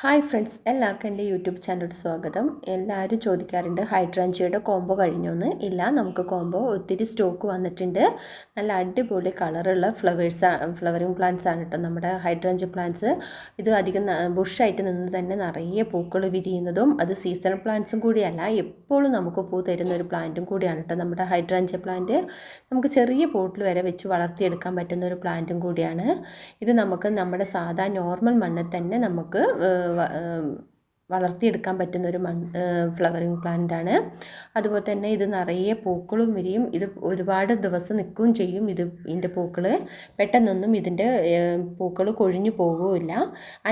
Hi friends എല്ലാവർക്കും എന്റെ YouTube ചാനലിലോട്ട് സ്വാഗതം. എല്ലാവരും ചോദിക്കാറുണ്ട് ഹൈഡ്രാഞ്ചിയുടെ കോംബോ കഴിഞ്ഞോന്ന്. ഇല്ല നമുക്ക് കോംബോ ഒത്തിരി സ്റ്റോക്ക് വന്നിട്ടുണ്ട്. നല്ല അടിപൊളി കളറുള്ള ഫ്ലവേഴ്സ് ഫ്ലവറിങ് പ്ലാന്റ്സ് ആണ് കേട്ടോ നമ്മുടെ ഹൈഡ്രാഞ്ച് പ്ലാന്റ്സ്. ഇത് അധികം ബുഷായിട്ട് നിന്ന് തന്നെ നിറയെ പൂക്കൾ വിരിയുന്നതും അത് സീസണൽ പ്ലാന്റ്സും കൂടിയല്ല എപ്പോഴും നമുക്ക് പൂ തരുന്ന ഒരു പ്ലാന്റും കൂടിയാണ് കേട്ടോ നമ്മുടെ ഹൈഡ്രാഞ്ച് പ്ലാന്റ്. നമുക്ക് ചെറിയ പോട്ടിൽ വരെ വെച്ച് വളർത്തിയെടുക്കാൻ പറ്റുന്ന ഒരു പ്ലാന്റും കൂടിയാണ്. ഇത് നമുക്ക് നമ്മുടെ സാധാ നോർമൽ മണ്ണിൽ തന്നെ നമുക്ക് വളർത്തിയെടുക്കാൻ പറ്റുന്ന ഒരു മൺ ഫ്ലവറിങ് പ്ലാന്റ് ആണ് അതുപോലെ തന്നെ ഇത് നിറയെ പൂക്കളും വിരിയും ഇത് ഒരുപാട് ദിവസം നിൽക്കുകയും ചെയ്യും ഇത് ഇതിന്റെ പൂക്കൾ പെട്ടെന്നൊന്നും ഇതിന്റെ പൂക്കൾ കൊഴിഞ്ഞു പോകുകയില്ല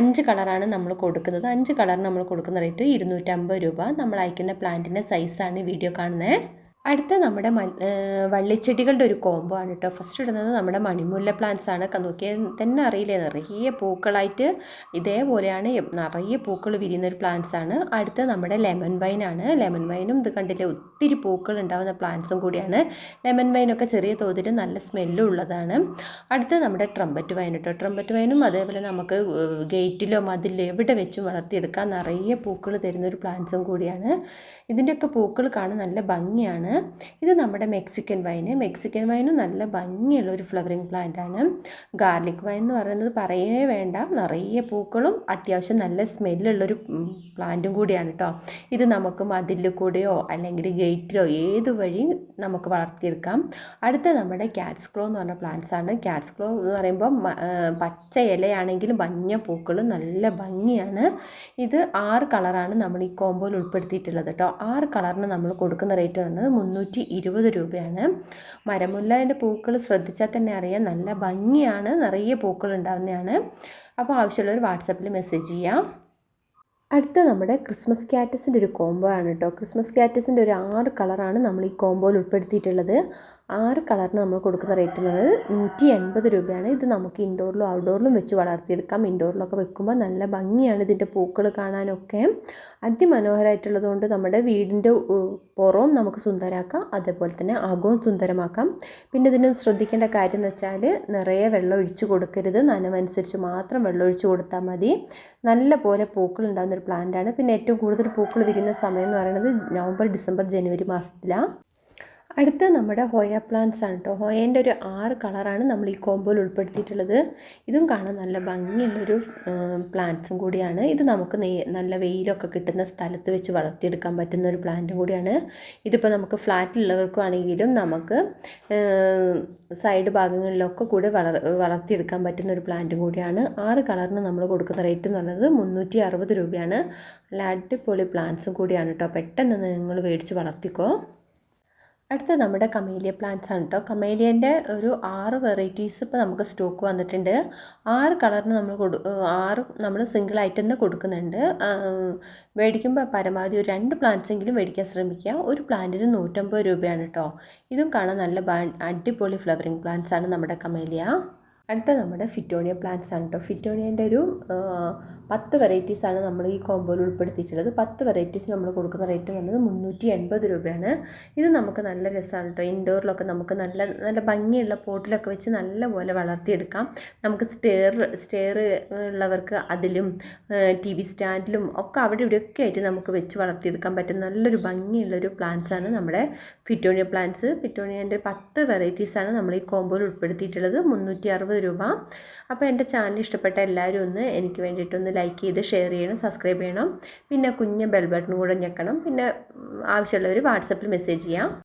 അഞ്ച് കളറാണ് നമ്മൾ കൊടുക്കുന്നത്. അഞ്ച് കളർ നമ്മൾ കൊടുക്കുന്ന റേറ്റ് ഇരുന്നൂറ്റമ്പത് രൂപ. നമ്മൾ അയക്കുന്ന പ്ലാന്റിന്റെ സൈസാണ് ഈ വീഡിയോ കാണുന്നത്. അടുത്ത നമ്മുടെ വള്ളിച്ചെടികളുടെ ഒരു കോംബോ ആണ് കേട്ടോ ഫസ്റ്റ് ഇടുന്നത് നമ്മുടെ മണിമുല്ല പ്ലാന്റ്സ് ആണ്. നോക്കിയാൽ തന്നെ അറിയില്ലേ? നിറയെ പൂക്കളായിട്ട് ഇതേപോലെയാണ് നിറയെ പൂക്കൾ വിരിയുന്ന ഒരു പ്ലാന്റ്സ് ആണ്. അടുത്ത നമ്മുടെ ലെമൺ വൈൻ ആണ്. ലെമൺ വൈനും ഇത് കണ്ടില്ലേ? ഒത്തിരി പൂക്കൾ ഉണ്ടാകുന്ന പ്ലാന്റ്സും കൂടിയാണ്. ലെമൺ വൈനൊക്കെ ചെറിയ തോതിൽ നല്ല സ്മെല്ലും ഉള്ളതാണ്. അടുത്ത നമ്മുടെ ട്രംബറ്റ് വൈൻ കേട്ടോ ട്രംബറ്റ് വൈനും അതേപോലെ നമുക്ക് ഗേറ്റിലോ മതിലോ എവിടെ വെച്ചും വളർത്തിയെടുക്കാൻ നിറയെ പൂക്കൾ തരുന്ന ഒരു പ്ലാന്റ്സും കൂടിയാണ്. ഇതിന്റെയൊക്കെ പൂക്കൾ കാണാൻ നല്ല ഭംഗിയാണ്. ഇത് നമ്മുടെ മെക്സിക്കൻ വൈന്. മെക്സിക്കൻ വൈനും നല്ല ഭംഗിയുള്ള ഒരു ഫ്ലവറിങ് പ്ലാന്റ് ആണ്. ഗാർലിക് വൈൻ എന്ന് പറയുന്നത് പറയേ വേണ്ട. നിറയെ പൂക്കളും അത്യാവശ്യം നല്ല സ്മെല്ലുള്ളൊരു പ്ലാന്റും കൂടിയാണ് കേട്ടോ ഇത് നമുക്ക് മതിലിൽ കൂടെയോ അല്ലെങ്കിൽ ഗേറ്റിലോ ഏത് വഴി നമുക്ക് വളർത്തിയെടുക്കാം. അടുത്ത നമ്മുടെ ക്യാറ്റ്സ് ക്ലോ എന്ന് പറഞ്ഞ പ്ലാന്റ്സ് ആണ്. ക്യാറ്റ്സ് ക്ലോ എന്ന് പറയുമ്പോൾ പച്ച ഇലയാണെങ്കിലും മഞ്ഞ പൂക്കൾ നല്ല ഭംഗിയാണ്. ഇത് ആറ് കളറാണ് നമ്മൾ ഈ കോമ്പോയിൽ ഉൾപ്പെടുത്തിയിട്ടുള്ളത് കേട്ടോ ആറ് കളറിന് നമ്മൾ കൊടുക്കുന്ന റേറ്റ് വന്നത് മുന്നൂറ്റി ഇരുപത് രൂപയാണ്. മരമുല്ലന്റെ പൂക്കൾ ശ്രദ്ധിച്ചാൽ തന്നെ അറിയാം. നല്ല ഭംഗിയാണ്. നിറയെ പൂക്കൾ ഉണ്ടാകുന്നതാണ് അപ്പോൾ ആവശ്യമുള്ളവർ വാട്സപ്പിൽ മെസ്സേജ് ചെയ്യാം. അടുത്ത നമ്മുടെ ക്രിസ്മസ് ക്യാറ്റസിന്റെ ഒരു കോംബോ ആണ് കേട്ടോ. ക്രിസ്മസ് ക്യാറ്റസിന്റെ ഒരു ആറ് കളറാണ് നമ്മൾ ഈ കോംബോയിൽ ഉൾപ്പെടുത്തിയിട്ടുള്ളത്. ആറ് കളറിന് നമ്മൾ കൊടുക്കുന്ന റേറ്റ് എന്ന് പറയുന്നത് നൂറ്റി എൺപത് രൂപയാണ്. ഇത് നമുക്ക് ഇൻഡോറിലും ഔട്ട്ഡോറിലും വെച്ച് വളർത്തിയെടുക്കാം. ഇൻഡോറിലൊക്കെ വെക്കുമ്പോൾ നല്ല ഭംഗിയാണ് ഇതിന്റെ പൂക്കൾ കാണാനൊക്കെ. അതിമനോഹരമായിട്ടുള്ളത് കൊണ്ട് നമ്മുടെ വീടിന്റെ പുറവും നമുക്ക് സുന്ദരമാക്കാം അതേപോലെ തന്നെ അകവും സുന്ദരമാക്കാം. പിന്നെ ഇതിന് ശ്രദ്ധിക്കേണ്ട കാര്യം എന്ന് വെച്ചാൽ നിറയെ വെള്ളം ഒഴിച്ച് കൊടുക്കരുത്. നനവനുസരിച്ച് മാത്രം വെള്ളം ഒഴിച്ച് കൊടുത്താൽ മതി. നല്ല പോലെ പൂക്കൾ ഉണ്ടാകുന്ന ഒരു പ്ലാന്റാണ് പിന്നെ ഏറ്റവും കൂടുതൽ പൂക്കൾ വിരിയുന്ന സമയം എന്ന് പറയുന്നത് നവംബർ ഡിസംബർ ജനുവരി മാസത്തിലാണ്. അടുത്ത നമ്മുടെ ഹോയ പ്ലാന്റ്സ് ആണ് കേട്ടോ ഹോയേന്റെ ഒരു ആറ് കളറാണ് നമ്മൾ ഈ കോമ്പോയിൽ ഉൾപ്പെടുത്തിയിട്ടുള്ളത്. ഇതും കാണാൻ നല്ല ഭംഗിയുള്ളൊരു പ്ലാന്റ്സും കൂടിയാണ്. ഇത് നമുക്ക് നല്ല വെയിലൊക്കെ കിട്ടുന്ന സ്ഥലത്ത് വെച്ച് വളർത്തിയെടുക്കാൻ പറ്റുന്ന ഒരു പ്ലാന്റും കൂടിയാണ്. ഇതിപ്പോൾ നമുക്ക് ഫ്ലാറ്റിലുള്ളവർക്കാണെങ്കിലും നമുക്ക് സൈഡ് ഭാഗങ്ങളിലൊക്കെ കൂടെ വളർ വളർത്തിയെടുക്കാൻ പറ്റുന്ന ഒരു പ്ലാന്റും കൂടിയാണ്. ആറ് കളറിന് നമ്മൾ കൊടുക്കുന്ന റേറ്റ് എന്ന് പറയുന്നത് മുന്നൂറ്റി അറുപത് രൂപയാണ്. നല്ല അടിപൊളി പ്ലാന്റ്സും കൂടിയാണ് കേട്ടോ പെട്ടെന്ന് നിങ്ങൾ മേടിച്ച് വളർത്തിക്കോ. അടുത്ത നമ്മുടെ കമേലിയ പ്ലാന്റ്സ് ആണ് കേട്ടോ കമേലിയന്റെ ഒരു ആറ് വെറൈറ്റീസ് ഇപ്പോൾ നമുക്ക് സ്റ്റോക്ക് വന്നിട്ടുണ്ട്. ആറ് കളറിന് നമ്മൾ കൊടു ആറ് നമ്മൾ സിംഗിൾ ആയിട്ട് തന്നെ കൊടുക്കുന്നുണ്ട്. മേടിക്കുമ്പോൾ പരമാവധി ഒരു രണ്ട് പ്ലാന്റ്സ് എങ്കിലും മേടിക്കാൻ ശ്രമിക്കുക. ഒരു പ്ലാന്റിന് നൂറ്റമ്പത് രൂപയാണ് കേട്ടോ ഇതും കാണാൻ നല്ല അടിപൊളി ഫ്ലവറിങ് പ്ലാന്റ്സ് ആണ് നമ്മുടെ കമേലിയ. അടുത്ത നമ്മുടെ ഫിറ്റോണിയ പ്ലാന്റ്സ് ആണ് കേട്ടോ ഫിറ്റോണിയന്റെ ഒരു പത്ത് വെറൈറ്റീസാണ് നമ്മൾ ഈ കോമ്പോയിൽ ഉൾപ്പെടുത്തിയിട്ടുള്ളത്. പത്ത് വെറൈറ്റീസ് നമ്മൾ കൊടുക്കുന്ന റേറ്റ് വന്നത് മുന്നൂറ്റി എൺപത് രൂപയാണ്. ഇത് നമുക്ക് നല്ല രസമാണ് കേട്ടോ ഇൻഡോറിലൊക്കെ നമുക്ക് നല്ല നല്ല ഭംഗിയുള്ള പോട്ടിലൊക്കെ വെച്ച് നല്ല പോലെ വളർത്തിയെടുക്കാം. നമുക്ക് സ്റ്റെയർ സ്റ്റെയർ ഉള്ളവർക്ക് അതിലും ടി വി സ്റ്റാൻഡിലും ഒക്കെ അവിടെ ഇവിടെയൊക്കെ ആയിട്ട് നമുക്ക് വെച്ച് വളർത്തിയെടുക്കാൻ പറ്റും നല്ലൊരു ഭംഗിയുള്ളൊരു ആണ് നമ്മുടെ ഫിറ്റോണിയ പ്ലാന്റ്സ് ഫിറ്റോണിയന്റെ പത്ത് വെറൈറ്റീസാണ് നമ്മൾ ഈ കോമ്പോയിൽ ഉൾപ്പെടുത്തിയിട്ടുള്ളത്. മുന്നൂറ്റി അറുപത് അറുപത് രൂപ. അപ്പോൾ എന്റെ ചാനൽ ഇഷ്ടപ്പെട്ട എല്ലാവരും ഒന്ന് എനിക്ക് വേണ്ടിയിട്ടൊന്ന് ലൈക്ക് ചെയ്ത് ഷെയർ ചെയ്യണം സബ്സ്ക്രൈബ് ചെയ്യണം. പിന്നെ കുഞ്ഞ് ബെൽ ബട്ടൺ കൂടെ ഞെക്കണം. പിന്നെ ആവശ്യമുള്ളവർ വാട്സപ്പിൽ മെസ്സേജ് ചെയ്യാം.